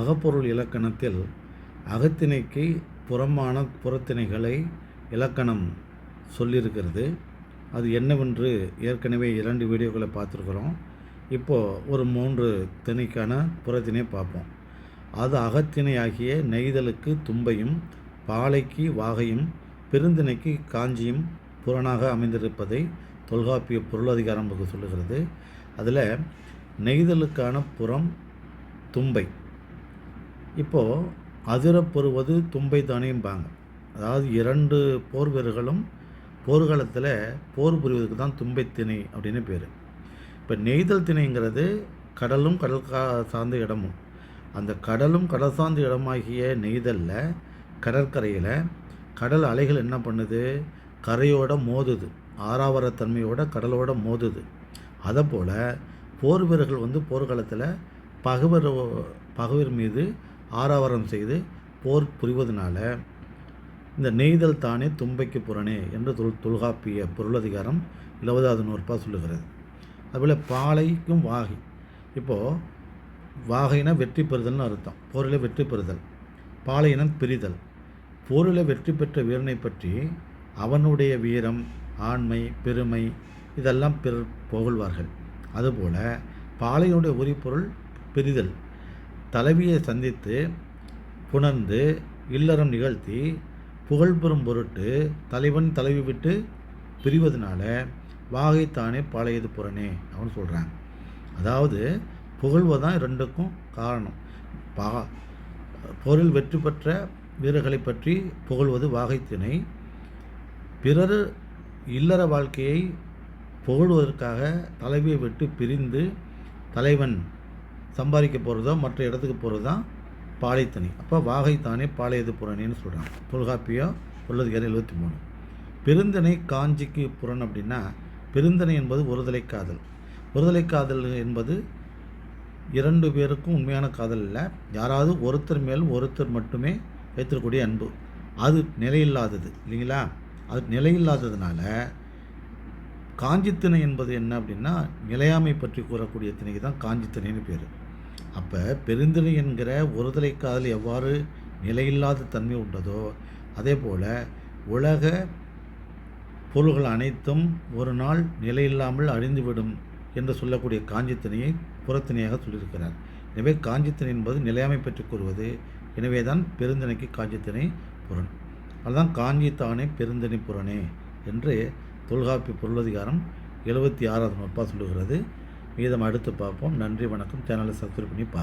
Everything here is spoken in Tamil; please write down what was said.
அகப்பொருள் இலக்கணத்தில் அகத்திணைக்கு புறமான புறத்திணைகளை இலக்கணம் சொல்லியிருக்கிறது. அது என்னவென்று ஏற்கனவே இரண்டு வீடியோக்களை பார்த்துருக்குறோம். இப்போது ஒரு மூன்று திணைக்கான புறத்திணை பார்ப்போம். அது அகத்திணையாகிய நெய்தலுக்கு தும்பையும் பாலைக்கு வாகையும் பெருந்திணைக்கு காஞ்சியும் புறனாக அமைந்திருப்பதை தொல்காப்பிய பொருளதிகாரம் நமக்கு சொல்லுகிறது. அதில் நெய்தலுக்கான புறம் தும்பை. இப்போது அதிரப்பெறுவது தும்பை தானேம்பாங்க அதாவது இரண்டு போர் வீரர்களும் போர்க்காலத்தில் போர் புரிவதற்கு தான் தும்பை திணை அப்படின்னு பேர். இப்போ நெய்தல் திணைங்கிறது கடலும் கடல் கா சார்ந்த இடமும். அந்த கடலும் கடல் சார்ந்த இடமாகிய நெய்தலில் கடற்கரையில் கடல் அலைகள் என்ன பண்ணுது? கரையோட மோதுது. ஆறாவரத்தன்மையோட கடலோட மோதுது. அதை போல் போர் வீரர்கள் வந்து போர்க்காலத்தில் பகவர் பகவர் மீது ஆராவரம் செய்து போர் புரிவதனால இந்த நெய்தல் தானே தும்பைக்கு புறனே என்று தொல் தொல்காப்பிய பொருளதிகாரம் இருபதாவது நூறுபா சொல்லுகிறது. அதுபோல் பாலைக்கும் வாகை. இப்போது வாகைனா வெற்றி பெறுதல்னு அர்த்தம். போரில் வெற்றி பெறுதல். பாலையினம் பிரிதல். போரில் வெற்றி பெற்ற வீரனை பற்றி அவனுடைய வீரம் ஆண்மை பெருமை இதெல்லாம் பிறர் புகழ்வார்கள். அதுபோல் பாலையினுடைய உரிப்பொருள் பிரிதல். தலைவியை சந்தித்து புணர்ந்து இல்லறம் நிகழ்த்தி புகழ்பெறும் பொருட்டு தலைவன் தலைவி விட்டு பிரிவதனால வாகைத்தானே பாளையது புறனே அப்படின்னு சொல்கிறாங்க அதாவது புகழ்வதான் ரெண்டுக்கும் காரணம். பா போரில் வெற்றி பெற்ற வீரர்களை பற்றி புகழ்வது வாகைத்திணை பிறர் இல்லற வாழ்க்கையை புகழ்வதற்காக தலைவியை விட்டு பிரிந்து தலைவன் சம்பாதிக்க போகிறதோ மற்ற இடத்துக்கு போகிறது தான் பாலைத்தனி. அப்போ வாகைத்தானே பாளையது புறணின்னு சொல்கிறாங்க தொல்காப்பியோ உள்ளதுக்கார எழுபத்தி மூணு. பெருந்தனை காஞ்சிக்கு புறன் அப்படின்னா பெருந்தனை என்பது ஒருதலை காதல். ஒருதலை காதல் என்பது இரண்டு பேருக்கும் உண்மையான காதல் இல்லை. யாராவது ஒருத்தர் மேல் ஒருத்தர் மட்டுமே வைத்திருக்கக்கூடிய அன்பு. அது நிலையில்லாதது இல்லைங்களா? அது நிலையில்லாததுனால காஞ்சித்திணை என்பது என்ன அப்படின்னா நிலையாமை பற்றி கூறக்கூடிய திணைக்கு தான் காஞ்சித்திணைன்னு பேர். அப்போ பெருந்திணை என்கிற ஒருதலை காதல் எவ்வாறு நிலையில்லாத தன்மை உண்டதோ அதே போல் உலக பொருள்கள் அனைத்தும் ஒரு நாள் நிலையில்லாமல் அழிந்துவிடும் என்று சொல்லக்கூடிய காஞ்சித்திணையை புறத்திணையாக சொல்லியிருக்கிறார். எனவே காஞ்சித்திணை என்பது நிலையாமை பற்றி கூறுவது எனவே தான் பெருந்திணைக்கு காஞ்சித்திணை புறன் அதுதான் காஞ்சி தானே பெருந்திணை புறனே என்று தொல்காப்பி பொருளதிகாரம் எழுபத்தி ஆறாவது நுட்பா சொல்லுகிறது. மீதம் அடுத்து பார்ப்போம். நன்றி வணக்கம். சேனலை சப்ஸ்கிரைப் பண்ணி பார்ப்போம்